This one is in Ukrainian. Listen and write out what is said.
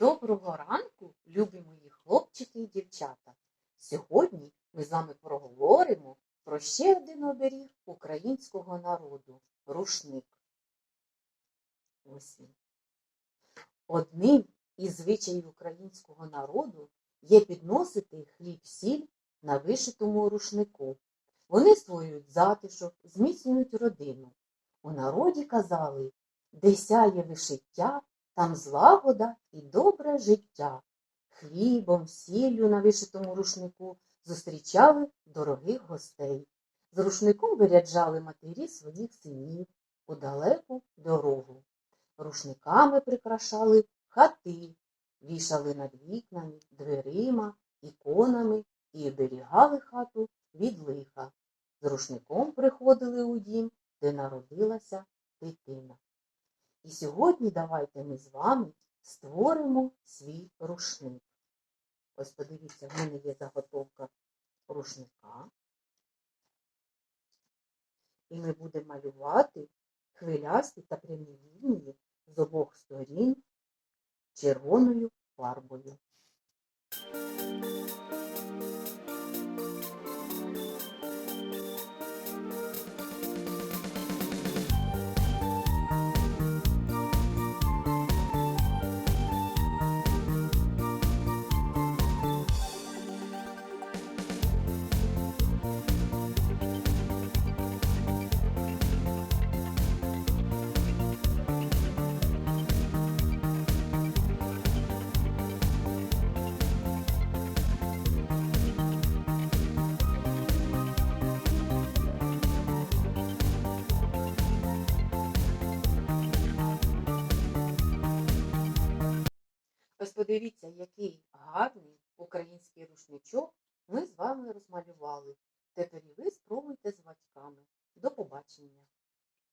Доброго ранку, любі мої хлопчики і дівчата. Сьогодні ми з вами проговоримо про ще один оберіг українського народу рушник. Ось він. Одним із звичаїв українського народу є підносити хліб сіль на вишитому рушнику. Вони створюють затишок, зміцнюють родину. У народі казали, де сяє вишиття, там злагода і добре життя. Хлібом, сіллю на вишитому рушнику зустрічали дорогих гостей. З рушником виряджали матері своїх синів у далеку дорогу. Рушниками прикрашали хати, вішали над вікнами, дверима, іконами і оберігали хату від лиха. З рушником приходили у дім, де народилася дитина. І сьогодні давайте ми з вами створимо свій рушник. Ось подивіться, в мене є заготовка рушника. І ми будемо малювати хвилясті та прямі лінії з обох сторін червоною фарбою. Ось подивіться, який гарний український рушничок ми з вами розмалювали. Тепер і ви спробуйте з батьками. До побачення!